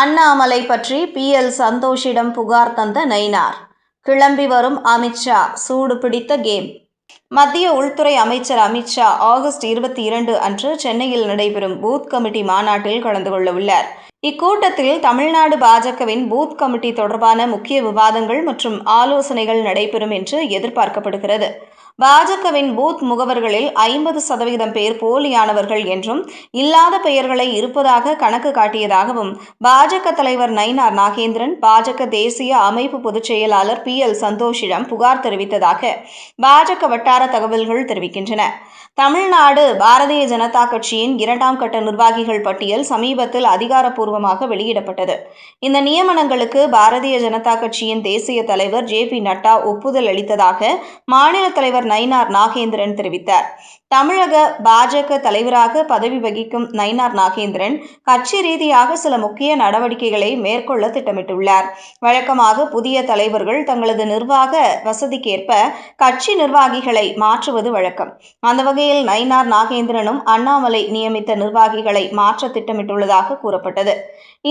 அண்ணாமலை பற்றி B. L. சந்தோஷிடம் புகார் தந்த நயினார். கிளம்பி வரும் அமித்ஷா சூடு பிடித்த கேம். மத்திய உள்துறை அமைச்சர் அமித்ஷா ஆகஸ்ட் இருபத்தி இரண்டு அன்று சென்னையில் நடைபெறும் பூத் கமிட்டி மாநாட்டில் கலந்து கொள்ள உள்ளார். இக்கூட்டத்தில் தமிழ்நாடு பாஜகவின் பூத் கமிட்டி தொடர்பான முக்கிய விவாதங்கள் மற்றும் ஆலோசனைகள் நடைபெறும் என்று எதிர்பார்க்கப்படுகிறது. பாஜகவின் பூத் முகவர்களில் ஐம்பது சதவீதம் பேர் போலியானவர்கள் என்றும் இல்லாத பெயர்களை இருப்பதாக கணக்கு காட்டியதாகவும் பாஜக தலைவர் நயினார் நாகேந்திரன் பாஜக தேசிய அமைப்பு பொதுச் செயலாளர் பி எல் சந்தோஷிடம் புகார் தெரிவித்ததாக பாஜக வட்டார தகவல்கள் தெரிவிக்கின்றன. தமிழ்நாடு பாரதிய ஜனதா கட்சியின் இரண்டாம் கட்ட நிர்வாகிகள் பட்டியல் சமீபத்தில் அதிகாரப்பூர்வமாக வெளியிடப்பட்டது. இந்த நியமனங்களுக்கு பாரதிய ஜனதா கட்சியின் தேசிய தலைவர் ஜே பி நட்டா ஒப்புதல் அளித்ததாக மாநில தலைவர் நயினார் நாகேந்திரன் தெரிவித்தார். தமிழக பாஜக தலைவராக பதவி வகிக்கும் நயினார் நாகேந்திரன் கட்சி ரீதியாக சில முக்கிய நடவடிக்கைகளை மேற்கொள்ள திட்டமிட்டுள்ளார். வழக்கமாக புதிய தலைவர்கள் தங்களது நிர்வாக வசதிக்கேற்ப கட்சி நிர்வாகிகளை மாற்றுவது வழக்கம். அந்த வகையில் நயினார் நாகேந்திரனும் அண்ணாமலை நியமித்த நிர்வாகிகளை மாற்ற திட்டமிட்டுள்ளதாக கூறப்பட்டது.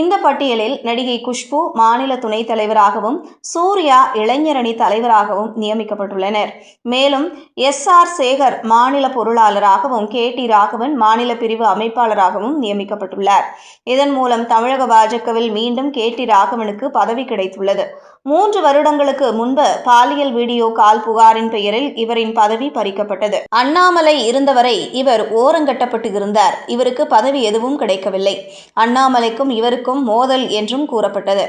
இந்த பட்டியலில் நடிகை குஷ்பு மாநில துணைத் தலைவராகவும் சூர்யா இளைஞரணி தலைவராகவும் நியமிக்கப்பட்டுள்ளனர். மேலும் மற்றும் எஸ் ஆர் சேகர் மாநில பொருளாளராகவும் கே டி ராகவன் மாநில பிரிவு அமைப்பாளராகவும் நியமிக்கப்பட்டுள்ளார். இதன் மூலம் தமிழக பாஜகவில் மீண்டும் கே டி ராகவனுக்கு பதவி கிடைத்துள்ளது. மூன்று வருடங்களுக்கு முன்பு பாலியல் வீடியோ கால் புகாரின் பெயரில் இவரின் பதவி பறிக்கப்பட்டது. அண்ணாமலை இருந்தவரை இவர் ஓரங்கட்டப்பட்டு இருந்தார். இவருக்கு பதவி எதுவும் கிடைக்கவில்லை. அண்ணாமலைக்கும் இவருக்கும் மோதல் என்றும் கூறப்பட்டது.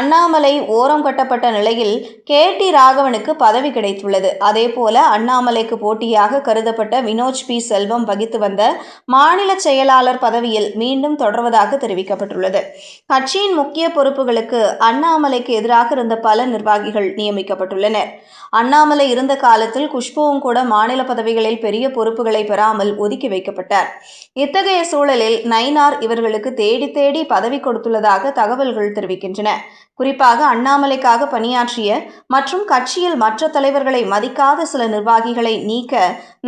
அண்ணாமலை ஓரம் கட்டப்பட்ட நிலையில் கே டி ராகவனுக்கு பதவி கிடைத்துள்ளது. அதேபோல அண்ணாமலைக்கு போட்டியாக கருதப்பட்ட வினோஜ் பி. செல்வம் வகித்து வந்த மாநில செயலாளர் பதவியில் மீண்டும் தொடர்வதாக தெரிவிக்கப்பட்டுள்ளது. கட்சியின் முக்கிய பொறுப்புகளுக்கு அண்ணாமலைக்கு எதிராக இருந்த பல நிர்வாகிகள் நியமிக்கப்பட்டுள்ளனர். அண்ணாமலை இருந்த காலத்தில் குஷ்புவும் கூட மாநில பதவிகளில் பெரிய பொறுப்புகளை பெறாமல் ஒதுக்கி வைக்கப்பட்டார். இத்தகைய சூழலில் நைனார் இவர்களுக்கு தேடி தேடி பதவி கொடுத்துள்ளதாக தகவல்கள் தெரிவிக்கின்றன. குறிப்பாக அண்ணாமலைக்காக பணியாற்றிய மற்றும் கட்சியில் மற்ற தலைவர்களை மதிக்காத சில நிர்வாகிகளை நீக்க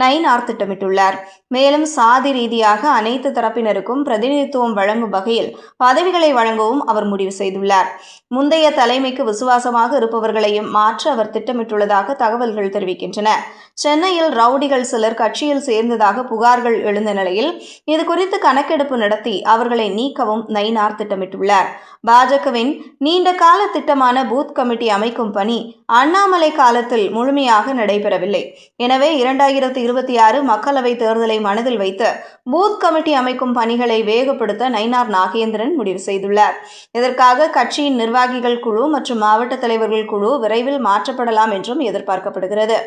நயினார் திட்டமிட்டுள்ளார். மேலும் சாதி ரீதியாக அனைத்து தரப்பினருக்கும் பிரதிநிதித்துவம் வழங்கும் வகையில் பதவிகளை வழங்கவும் அவர் முடிவு செய்துள்ளார். முந்தைய தலைமைக்கு விசுவாசமாக இருப்பவர்களையும் மாற்ற அவர் திட்டமிட்டுள்ளதாக தகவல்கள் தெரிவிக்கின்றன. சென்னையில் ரவுடிகள் சிலர் கட்சியில் சேர்ந்ததாக புகார்கள் எழுந்த நிலையில் இதுகுறித்து கணக்கெடுப்பு நடத்தி அவர்களை நீக்கவும் நயினார் திட்டமிட்டுள்ளார். பாஜகவின் நீண்ட கால திட்டமான பூத் கமிட்டி அமைக்கும் பணி அண்ணாமலை காலத்தில் முழுமையாக நடைபெறவில்லை. எனவே இரண்டாயிரத்தி இருபத்தி ஆறு மக்களவைத் தேர்தலை மனதில் வைத்து பூத் கமிட்டி அமைக்கும் பணிகளை வேகப்படுத்த நயினார் நாகேந்திரன் முடிவு செய்துள்ளார். இதற்காக கட்சியின் நிர்வாகிகள் குழு மற்றும் மாவட்ட தலைவர்கள் குழு விரைவில் மாற்றப்படலாம் என்றும் எதிர்பார்க்கப்படுகிறது.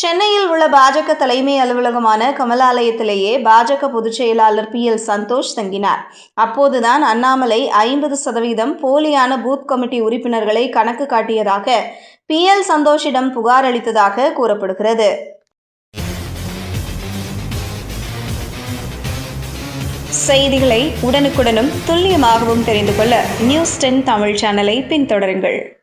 சென்னையில் உள்ள பாஜக தலைமை அலுவலகமான கமலாலயத்திலேயே பாஜக பொதுச் செயலாளர் பி எல் சந்தோஷ் தங்கினார். அப்போதுதான் அண்ணாமலை ஐம்பது சதவீதம் போலியான பூத் கமிட்டி உறுப்பினர்களை கணக்கு காட்டியதாக பி எல் சந்தோஷிடம் புகார் அளித்ததாக கூறப்படுகிறது. செய்திகளை உடனுக்குடனும் துல்லியமாகவும் தெரிந்து கொள்ள நியூஸ் டென் தமிழ் சேனலை பின்தொடருங்கள்.